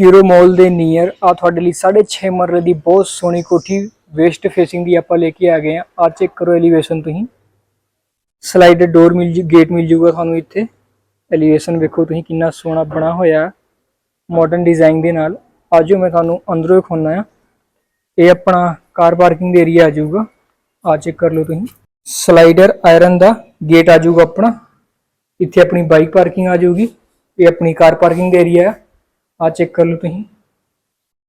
Hero ਮਾਲ ਦੇ near ਆ ਤੁਹਾਡੇ ਲਈ 6.5 ਮਰਲੇ ਦੀ ਬਹੁਤ ਸੋਹਣੀ ਕੋਠੀ ਵੇਸਟ ਫੇਸਿੰਗ ਦੀ ਆਪਾਂ ਲੈ ਕੇ ਆ ਗਏ ਆ ਆ ਚੈੱਕ ਕਰੋ ਐਲੀਵੇਸ਼ਨ ਤੁਸੀਂ। ਸਲਾਈਡਰ ਡੋਰ ਮਿਲ ਜੂ ਗੇਟ ਮਿਲ ਜੂਗਾ ਤੁਹਾਨੂੰ ਇੱਥੇ। ਐਲੀਵੇਸ਼ਨ ਵੇਖੋ ਤੁਸੀਂ ਕਿੰਨਾ ਸੋਹਣਾ ਬਣਾ ਹੋਇਆ ਮਾਡਰਨ ਡਿਜ਼ਾਈਨ ਦੇ ਨਾਲ। ਆਜੋ ਮੈਂ ਤੁਹਾਨੂੰ ਅੰਦਰੋਂ ਹੀ ਵਿਖਾਉਣਾ ਆ। ਇਹ ਆਪਣਾ ਕਾਰ ਪਾਰਕਿੰਗ ਦਾ ਏਰੀਆ ਆ ਜਾਊਗਾ। ਆ ਚੈੱਕ ਕਰ ਲਓ ਤੁਸੀਂ। ਸਲਾਈਡਰ ਆਇਰਨ ਦਾ ਗੇਟ ਆ ਜਾਊਗਾ ਆਪਣਾ। ਇੱਥੇ ਆਪਣੀ ਬਾਈਕ ਪਾਰਕਿੰਗ ਆ ਜਾਊਗੀ। ਇਹ ਆਪਣੀ ਕਾਰ ਪਾਰਕਿੰਗ ਦਾ ਏਰੀਆ ਆ। ਆ ਚੈੱਕ ਕਰ ਲਓ ਤੁਸੀਂ।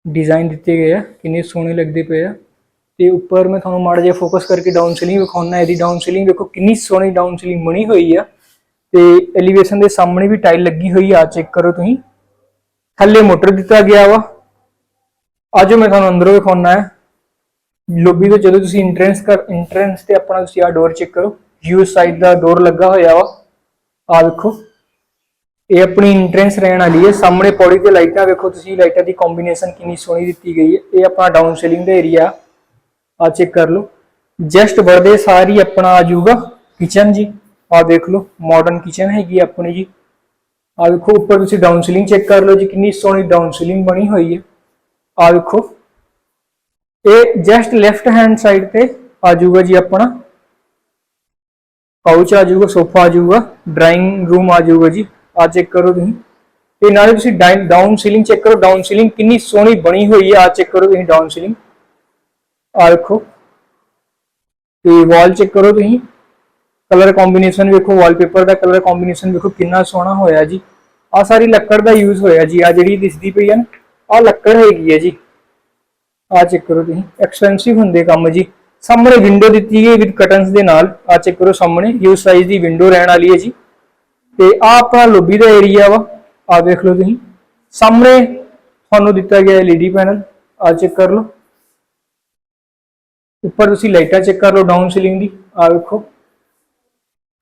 ਡਿਜ਼ਾਈਨ ਦਿੱਤੇ ਗਏ ਆ, ਕਿੰਨੇ ਸੋਹਣੇ ਲੱਗਦੇ ਪਏ ਆ। ਤੇ ਉੱਪਰ ਮੈਂ ਤੁਹਾਨੂੰ ਮਾੜਾ ਜਿਹਾ ਫੋਕਸ ਕਰਕੇ ਡਾਊਨ ਸੀਲਿੰਗ ਵਿਖਾਉਣਾ ਇਹਦੀ ਡਾਊਨ ਸੀਲਿੰਗ ਵੇਖੋ, ਕਿੰਨੀ ਸੋਹਣੀ ਡਾਊਨ ਸੀਲਿੰਗ ਬਣੀ ਹੋਈ ਆ। ਤੇ ਐਲੀਵੇਸ਼ਨ ਦੇ ਸਾਹਮਣੇ ਵੀ ਟਾਈਲ ਲੱਗੀ ਹੋਈ ਆ ਚੈੱਕ ਕਰੋ ਤੁਸੀਂ। ਥੱਲੇ ਮੋਟਰ ਦਿੱਤਾ ਗਿਆ ਵਾ। ਅੱਜ ਮੈਂ ਤੁਹਾਨੂੰ ਅੰਦਰੋਂ ਵਿਖਾਉਣਾ ਹੈ ਲੋਬੀ ਤੋਂ ਜਦੋਂ ਤੁਸੀਂ ਇੰਟਰੈਂਸ ਕਰ ਇੰਟਰੈਂਸ ਤੇ ਆਪਣਾ ਤੁਸੀਂ ਆ ਡੋਰ ਚੈੱਕ ਕਰੋ। ਯੂ ਸਾਈਡ ਦਾ ਡੋਰ ਲੱਗਾ ਹੋਇਆ ਵਾ। ਆ ਵੇਖੋ। ਇਹ ਆਪਣੀ ਇੰਟਰੈਂਸ ਰਹਿਣ ਵਾਲੀ ਹੈ। ਸਾਹਮਣੇ ਪੌੜੀ ਤੇ ਲਾਈਟਾਂ ਵੇਖੋ ਤੁਸੀਂ, ਲਾਈਟਾਂ ਦੀ ਕੰਬੀਨੇਸ਼ਨ ਕਿੰਨੀ ਸੋਹਣੀ ਦਿੱਤੀ ਗਈ ਹੈ। ਇਹ ਆਪਣਾ ਡਾਊਨ ਸੀਲਿੰਗ ਦਾ ਏਰੀਆ ਆ ਚੈੱਕ ਕਰ ਲਓ। ਜਸਟ ਵਰਦੇ ਸਾਰੀ ਆਪਣਾ ਆ ਜਾਊਗਾ। ਕਿਚਨ ਜੀ ਆ ਦੇਖ ਲਓ। ਮਾਡਰਨ ਕਿਚਨ ਹੈਗੀ ਆਪਣੀ ਜੀ। ਆ ਵੇਖੋ, ਉੱਪਰ ਤੁਸੀਂ ਡਾਊਨ ਸੀਲਿੰਗ ਚੈੱਕ ਕਰ ਲਓ ਜੀ, ਕਿੰਨੀ ਸੋਹਣੀ ਡਾਊਨ ਸੀਲਿੰਗ ਬਣੀ ਹੋਈ ਹੈ। ਆ ਵੇਖੋ। ਇਹ ਜਸਟ ਲੈਫਟ ਹੈਂਡ ਸਾਈਡ ਤੇ ਆ ਜਾਊਗਾ ਜੀ ਆਪਣਾ। ਪਾਊਚ ਆ ਜਾਊਗਾ ਸੋਫਾ ਆ ਜਾਊਗਾ। ਡਰਾਇੰਗ ਰੂਮ ਆ ਜਾਊਗਾ ਜੀ। ਆ ਚੈੱਕ ਕਰੋ ਤੁਸੀਂ। ਤੇ ਨਾਲੇ ਤੁਸੀਂ ਡਾਊਨ ਸੀਲਿੰਗ ਚੈੱਕ ਕਰੋ। ਡਾਊਨ ਸੀਲਿੰਗ ਕਿੰਨੀ ਸੋਹਣੀ ਬਣੀ ਹੋਈ ਹੈ ਆ ਚੈੱਕ ਕਰੋ ਤੁਸੀਂ ਡਾਊਨ ਸੀਲਿੰਗ ਆ ਦੇਖੋ। ਤੇ ਵਾਲ ਚੈੱਕ ਕਰੋ ਤੁਸੀਂ। ਕਲਰ ਕੰਬੀਨੇਸ਼ਨ ਵੇਖੋ। ਵਾਲਪੇਪਰ ਦਾ ਕਲਰ ਕੰਬੀਨੇਸ਼ਨ ਵੇਖੋ। ਕਿੰਨਾ ਸੋਹਣਾ ਹੋਇਆ ਜੀ। ਆ ਸਾਰੀ ਲੱਕੜ ਦਾ ਯੂਜ਼ ਹੋਇਆ ਜੀ। ਆ ਜਿਹੜੀ ਦਿਸਦੀ ਪਈ ਹੈ ਨਾ, ਆ ਲੱਕੜ ਹੈਗੀ ਹੈ ਜੀ। ਆ ਚੈੱਕ ਕਰੋ ਤੁਸੀਂ। ਐਕਸਪੈਂਸਿਵ ਹੁੰਦੇ ਕੰਮ ਜੀ। ਸਾਹਮਣੇ ਵਿੰਡੋ ਦਿੱਤੀ ਗਈ ਵਿਦ ਕਟਨਸ ਦੇ ਨਾਲ। ਆ ਚੈੱਕ ਕਰੋ ਸਾਹਮਣੇ। ਯੂ ਸਾਈਜ਼ ਦੀ ਵਿੰਡੋ ਰਹਿਣ ਵਾਲੀ ਹੈ ਜੀ। ਤੇ ਆ ਆਪਣਾ ਲੋਬੀ ਦਾ ਏਰੀਆ ਵਾ ਆ ਦੇਖ ਲਓ ਤੁਸੀਂ। ਸਾਹਮਣੇ ਤੁਹਾਨੂੰ ਦਿੱਤਾ ਗਿਆ LED ਪੈਨਲ ਆ ਚੈੱਕ ਕਰ ਲਓ। ਉੱਪਰ ਤੁਸੀਂ ਲਾਈਟਾਂ ਚੈੱਕ ਕਰ ਲਓ ਡਾਊਨ ਸੀਲਿੰਗ ਦੀ ਆ ਵੇਖੋ।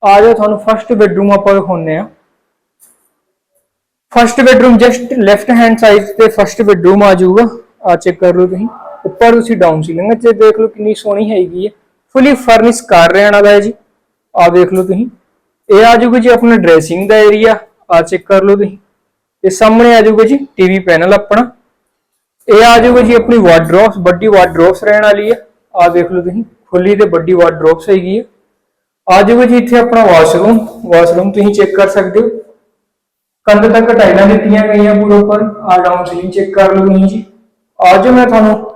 ਆ ਜਾਓ, ਤੁਹਾਨੂੰ ਫਰਸਟ ਬੈਡਰੂਮ ਆਪਾਂ ਦਿਖਾਉਂਦੇ ਆ first bedroom just left hand side ਤੇ ਫਰਸਟ ਬੈਡਰੂਮ ਆ ਜਾਊਗਾ। ਆ ਚੈੱਕ ਕਰ ਲਓ ਤੁਸੀਂ। ਉੱਪਰ ਤੁਸੀਂ ਡਾਊਨ ਸੀਲਿੰਗ ਚ ਦੇਖ ਲਓ ਕਿੰਨੀ ਸੋਹਣੀ ਹੈਗੀ ਹੈ। ਫੁੱਲੀ ਫਰਨਿਸ਼ ਕਰ ਰਹਿਣ ਵਾਲਾ ਹੈ ਜੀ। ਆ ਦੇਖ ਲਓ ਤੁਸੀਂ। ਇਹ ਆ ਜਾਊਗਾ ਜੀ ਆਪਣਾ ਡਰੈਸਿੰਗ ਦਾ ਏਰੀਆ ਆ ਚੈੱਕ ਕਰ ਲਓ ਤੁਸੀਂ। ਇਹ ਸਾਹਮਣੇ ਆ ਜਾਊਗਾ ਜੀ ਟੀਵੀ ਪੈਨਲ ਆਪਣਾ। ਇਹ ਆ ਜਾਊਗਾ ਜੀ ਆਪਣੀ ਵਾਰਡਰੋਬਸ ਵੱਡੀ ਵਾਰਡਰੋਬਸ ਰਹਿਣ ਵਾਲੀ ਹੈ ਆ ਦੇਖ ਲਓ ਤੁਸੀਂ ਖੁੱਲੀ ਤੇ ਵੱਡੀ ਵਾਰਡਰੋਬਸ ਹੈਗੀ ਹੈ ਆ ਜਾਊਗਾ ਜੀ ਇੱਥੇ ਆਪਣਾ ਵਾਸ਼ਰੂਮ ਵਾਸ਼ਰੂਮ ਤੁਸੀਂ ਚੈੱਕ ਕਰ ਸਕਦੇ ਹੋ। ਕੰਧ ਤੱਕ ਟਾਈਲਾਂ ਦਿੱਤੀਆਂ ਗਈਆਂ ਪੂਰੇ ਉੱਪਰ ਆ ਡਾਊਨ ਸੀਲਿੰਗ ਚੈੱਕ ਕਰ ਲਓ ਤੁਸੀਂ ਜੀ। ਅੱਜ ਮੈਂ ਤੁਹਾਨੂੰ,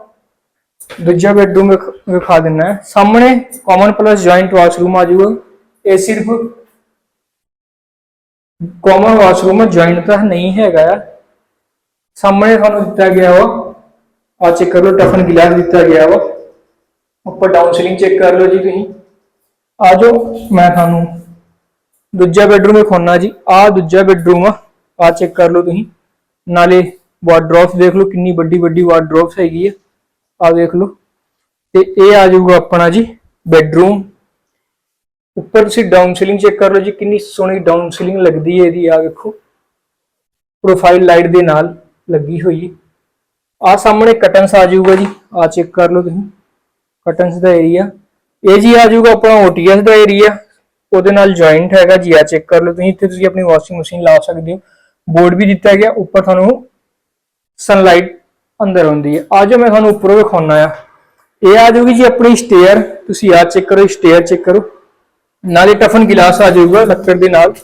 ਦੂਜਾ ਬੈਡਰੂਮ ਵਿਖਾ ਦਿੰਨਾ ਸਾਹਮਣੇ ਕਾਮਨ ਪਲੱਸ ਜੁਆਇੰਟ ਵਾਸ਼ਰੂਮ ਆ ਜੂਗਾ ਇਹ ਸਿਰਫ ਕਾਮਨ ਵਾਸ਼ਰੂਮ ਜੁਆਇੰਟ ਤਾਂ ਨਹੀਂ ਹੈਗਾ। ਆ ਸਾਹਮਣੇ ਤੁਹਾਨੂੰ ਦਿੱਤਾ ਗਿਆ ਵਾ। ਆ ਚੈੱਕ ਕਰ ਲਓ ਟਫਨ ਗਿਲਾਸ ਦਿੱਤਾ ਗਿਆ ਵਾ। ਉੱਪਰ ਡਾਊਨ ਸੀਲਿੰਗ ਚੈੱਕ ਕਰ ਲਓ ਜੀ ਤੁਸੀਂ। ਆ ਜਾਓ, ਮੈਂ ਤੁਹਾਨੂੰ ਦੂਜਾ ਬੈਡਰੂਮ ਵਿਖਾਉਣਾ ਜੀ। ਆ ਦੂਜਾ ਬੈਡਰੂਮ ਆ। ਆ ਚੈੱਕ ਕਰ ਲਓ ਤੁਸੀਂ। ਨਾਲੇ ਵਾਰਡਰੋਬਸ ਦੇਖ ਲਓ, ਕਿੰਨੀ ਵੱਡੀ ਵੱਡੀ ਵਾਰਡਰੋਬਸ ਹੈਗੀ ਆ। ਆ ਦੇਖ ਲਓ। ਤੇ ਇਹ ਆ ਜਾਊਗਾ ਆਪਣਾ ਜੀ ਬੈਡਰੂਮ ਉੱਪਰ ਤੁਸੀਂ ਡਾਊਨ ਸੀਲਿੰਗ ਚੈੱਕ ਕਰ ਲਓ ਜੀ, ਕਿੰਨੀ ਸੋਹਣੀ ਡਾਊਨ ਸੀਲਿੰਗ ਲੱਗਦੀ ਹੈ ਇਹਦੀ ਆ ਵੇਖੋ। ਪ੍ਰੋਫਾਈਲ ਲਾਈਟ ਦੇ ਨਾਲ ਲੱਗੀ ਹੋਈ ਹੈ। ਆ ਸਾਹਮਣੇ ਕਟਨਸ ਆ ਜਾਊਗਾ ਜੀ ਆ ਚੈੱਕ ਕਰ ਲਓ ਤੁਸੀਂ। ਕਟਨਸ ਦਾ ਏਰੀਆ ਇਹ ਜੀ ਆ ਜਾਊਗਾ ਆਪਣਾ ਓਟੀਐਸ ਦਾ ਏਰੀਆ ਉਹਦੇ ਨਾਲ ਜੁਆਇੰਟ ਹੈਗਾ ਜੀ ਆ ਚੈੱਕ ਕਰ ਲਓ ਤੁਸੀਂ। ਇੱਥੇ ਤੁਸੀਂ ਆਪਣੀ ਵਾਸ਼ਿੰਗ ਮਸ਼ੀਨ ਲਾ ਸਕਦੇ ਹੋ। ਬੋਰਡ ਵੀ ਦਿੱਤਾ ਗਿਆ, ਉੱਪਰ ਤੁਹਾਨੂੰ ਸਨਲਾਈਟ ਅੰਦਰ ਆਉਂਦੀ ਹੈ। ਆ ਜਾਓ, ਮੈਂ ਤੁਹਾਨੂੰ ਉੱਪਰੋਂ ਵਿਖਾਉਣਾ ਆ। ਇਹ ਆ ਜਾਊਗੀ ਜੀ ਆਪਣੀ ਸਟੇਅਰ ਤੁਸੀਂ ਆ ਚੈੱਕ ਕਰੋ ਸਟੇਅਰ ਚੈੱਕ ਕਰੋ। ਨਾਲੇ ਟਫਨ ਗਿਲਾਸ ਆ ਜਾਊਗਾ ਲੱਕੜ ਦੇ ਨਾਲ।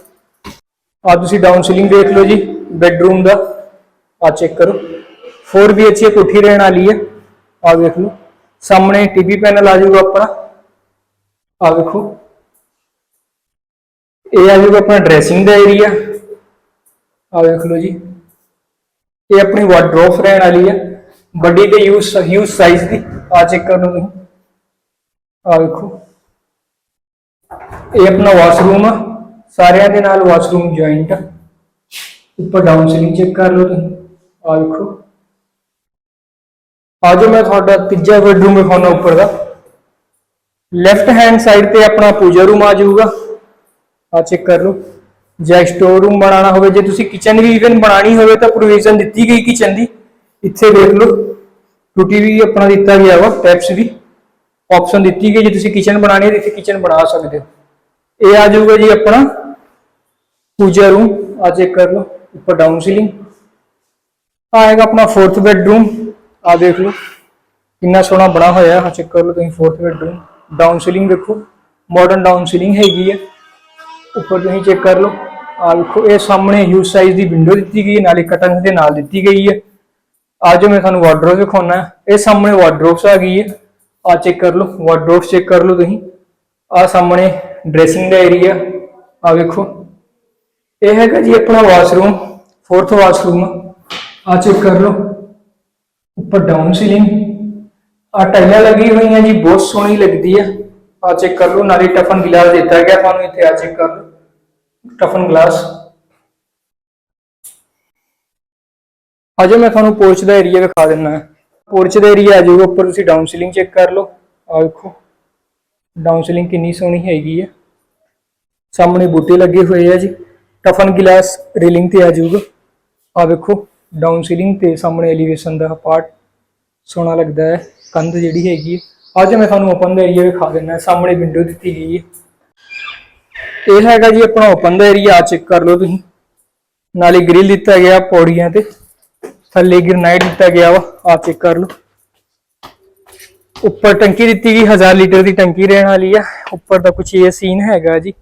ਆ ਤੁਸੀਂ ਡਾਊਨ ਸੀਲਿੰਗ ਦੇਖ ਲਓ ਜੀ ਬੈਡਰੂਮ ਦਾ। ਆ ਚੈੱਕ ਕਰੋ। 4 BHK ਕੋਠੀ ਰਹਿਣ ਵਾਲੀ ਹੈ। ਆ ਦੇਖ ਲਓ। ਸਾਹਮਣੇ ਟੀਵੀ ਪੈਨਲ ਆ ਜਾਊਗਾ ਆਪਣਾ। ਆ ਵੇਖੋ ਇਹ ਆ ਜਾਊਗਾ ਆਪਣਾ ਡਰੈਸਿੰਗ ਦਾ ਏਰੀਆ ਆ ਵੇਖ ਲਓ ਜੀ। ਇਹ ਆਪਣੀ ਵਾਰਡਰੋਬ ਰਹਿਣ ਵਾਲੀ ਹੈ। ਵੱਡੀ ਤੇ ਯੂਜ਼ ਯੂਜ਼ ਸਾਈਜ਼ ਦੀ। ਆ ਚੈੱਕ ਕਰ ਲਓ ਤੁਸੀਂ। ਆ ਵੇਖੋ ਇਹ ਆਪਣਾ ਵਾਸ਼ਰੂਮ ਆ। ਸਾਰਿਆਂ ਦੇ ਨਾਲ ਵਾਸ਼ਰੂਮ ਜੁਆਇੰਟ ਆ। ਉੱਪਰ ਡਾਊਨ ਸੀਲਿੰਗ ਚੈੱਕ ਕਰ ਲਓ ਤੁਸੀਂ। ਆ ਵੇਖੋ। ਆ ਜਾਓ ਮੈਂ ਤੁਹਾਡਾ ਤੀਜਾ ਬੈਡਰੂਮ ਵਿਖਾਉਣਾ ਉੱਪਰ ਦਾ। ਲੈਫਟ ਹੈਂਡ ਸਾਈਡ ਤੇ ਆਪਣਾ ਪੂਜਾ ਰੂਮ ਆ ਜਾਊਗਾ। ਆ ਚੈੱਕ ਕਰ ਲਓ। ਜੇ ਸਟੋਰ ਰੂਮ ਬਣਾਉਣਾ ਹੋਵੇ, ਜੇ ਤੁਸੀਂ ਕਿਚਨ ਵੀ ਇਵਨ ਬਣਾਣੀ ਹੋਵੇ ਤਾਂ ਪ੍ਰੋਵੀਜ਼ਨ ਦਿੱਤੀ ਗਈ ਕਿਚਨ ਦੀ। ਇੱਥੇ ਦੇਖ ਲਓ। ਟੂਟੀ ਵੀ ਆਪਣਾ ਦਿੱਤਾ ਗਿਆ ਵਾ ਟੈਪਸ ਵੀ। ਆਪਸ਼ਨ ਦਿੱਤੀ ਗਈ ਜੇ ਤੁਸੀਂ ਕਿਚਨ ਬਣਾਣੀ ਹੈ ਤਾਂ ਇੱਥੇ ਕਿਚਨ ਬਣਾ ਸਕਦੇ ਹੋ। ਇਹ ਆ ਜਾਊਗਾ ਜੀ ਆਪਣਾ ਪੂਜਾ ਰੂਮ ਆ ਚੈੱਕ ਕਰ ਲਓ, ਉੱਪਰ ਡਾਊਨ ਸੀਲਿੰਗ ਆਏਗਾ ਆਪਣਾ ਫੋਰਥ ਬੈਡਰੂਮ ਆ ਦੇਖ ਲਓ, ਕਿੰਨਾ ਸੋਹਣਾ ਬਣਾ ਹੋਇਆ ਹੈ ਚੈੱਕ ਕਰ ਲਓ ਤੁਸੀਂ ਫੋਰਥ ਬੈਡਰੂਮ ਡਾਊਨ ਸੀਲਿੰਗ ਦੇਖੋ ਮਾਡਰਨ ਡਾਊਨ ਸੀਲਿੰਗ ਹੈਗੀ ਹੈ ਉੱਪਰ ਤੁਸੀਂ ਚੈੱਕ ਕਰ ਲਓ ਆ ਵੇਖੋ, ਇਹ ਸਾਹਮਣੇ ਹਿਊਜ ਸਾਈਜ਼ ਦੀ ਵਿੰਡੋ ਦਿੱਤੀ ਗਈ ਹੈ, ਨਾਲੇ ਕਟਨ ਦੇ ਨਾਲ ਦਿੱਤੀ ਗਈ ਹੈ। ਆ ਜੋ ਮੈਂ ਤੁਹਾਨੂੰ ਵਾਰਡਰੋਬ ਦਿਖਾਉਣਾ, ਇਹ ਸਾਹਮਣੇ ਵਾਰਡਰੋਬਸ ਆ ਗਈ ਹੈ। ਆ ਚੈੱਕ ਕਰ ਲਓ ਵਾਰਡਰੋਬਸ ਚੈੱਕ ਕਰ ਲਓ ਤੁਸੀਂ। ਆ ਸਾਹਮਣੇ ਡਰੈਸਿੰਗ ਦਾ ਏਰੀਆ ਆ ਵੇਖੋ। ਇਹ ਹੈਗਾ ਜੀ ਆਪਣਾ ਵਾਸ਼ਰੂਮ ਫੋਰਥ ਵਾਸ਼ਰੂਮ ਆ ਚੈੱਕ ਕਰ ਲਓ। ਉੱਪਰ ਡਾਊਨ ਸੀਲਿੰਗ ਆ ਟਾਈਲਾਂ ਲੱਗੀ ਹੋਈਆਂ ਜੀ, ਬਹੁਤ ਸੋਹਣੀ ਲੱਗਦੀ ਆ। ਆ ਚੈੱਕ ਕਰ ਲਓ, ਨਾਲੇ ਟਫਨ ਗਲਾਸ ਦਿੱਤਾ ਗਿਆ ਤੁਹਾਨੂੰ ਇੱਥੇ ਆ ਚੈੱਕ ਕਰ ਲਓ। ਟਫਨ ਗਲਾਸ ਅਜੇ ਮੈਂ ਤੁਹਾਨੂੰ ਪੋਰਚ ਦਾ ਏਰੀਆ ਵਿਖਾ ਦਿੰਨਾ ਪੋਰਚ ਦਾ ਏਰੀਆ ਆ ਜਾਊਗਾ ਉੱਪਰ ਤੁਸੀਂ ਡਾਊਨ ਸੀਲਿੰਗ ਚੈੱਕ ਕਰ ਲਓ। ਆ ਵੇਖੋ। ਡਾਊਨ ਸੀਲਿੰਗ ਕਿੰਨੀ ਸੋਹਣੀ ਹੈਗੀ ਆ। ਸਾਹਮਣੇ ਬੂਟੇ ਲੱਗੇ ਹੋਏ ਆ ਜੀ। ਟਫਨ ਗਲਾਸ ਰੇਲਿੰਗ ਤੇ ਆ ਜਾਊਗਾ। ਆ ਵੇਖੋ ਡਾਊਨ ਸੀਲਿੰਗ ਤੇ ਸਾਹਮਣੇ ਐਲੀਵੇਸ਼ਨ ਦਾ ਪਾਰਟ ਸੋਹਣਾ ਲੱਗਦਾ ਹੈ। ਕੰਧ ਜਿਹੜੀ ਹੈਗੀ ਹੈ ਅੱਜ ਮੈਂ ਤੁਹਾਨੂੰ ਓਪਨ ਦਾ ਏਰੀਆ ਵਿਖਾ ਦਿੰਦਾ ਸਾਹਮਣੇ ਵਿੰਡੋ ਦਿੱਤੀ ਗਈ ਹੈ। ਇਹ ਹੈਗਾ ਜੀ ਆਪਣਾ ਓਪਨ ਦਾ ਏਰੀਆ ਆ ਚੈੱਕ ਕਰ ਲਓ ਤੁਸੀਂ। ਨਾਲੇ ਗ੍ਰਿਲ ਦਿੱਤਾ ਗਿਆ ਪੌੜੀਆਂ ਤੇ। ਥੱਲੇ ਗ੍ਰਨਾਈਟ ਦਿੱਤਾ ਗਿਆ ਵਾ ਆ ਚੈੱਕ ਕਰ ਲਓ। ਉੱਪਰ ਟੰਕੀ ਦਿੱਤੀ ਗਈ 1000 ਲੀਟਰ ਦੀ ਟੰਕੀ ਰਹਿਣ ਵਾਲੀ ਆ। ਉੱਪਰ ਦਾ ਕੁਝ ਇਹ ਸੀਨ ਹੈਗਾ ਜੀ।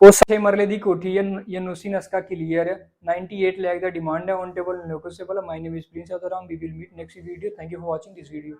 ਉਹ ਛੇ ਮਰਲੇ ਦੀ ਕੋਠੀ ਹੈ ਯਨੂਸੀ ਨਸਕਾ ਕਲੀਅਰ ਹੈ 98 ਲੱਖ ਦਾ ਡਿਮਾਂਡ ਹੈ ਔਨ ਟੇਬਲ ਨੋਕਸੇਬਲ my name is Prince ਆਦਰਾਮ we will meet next video thank you for watching this video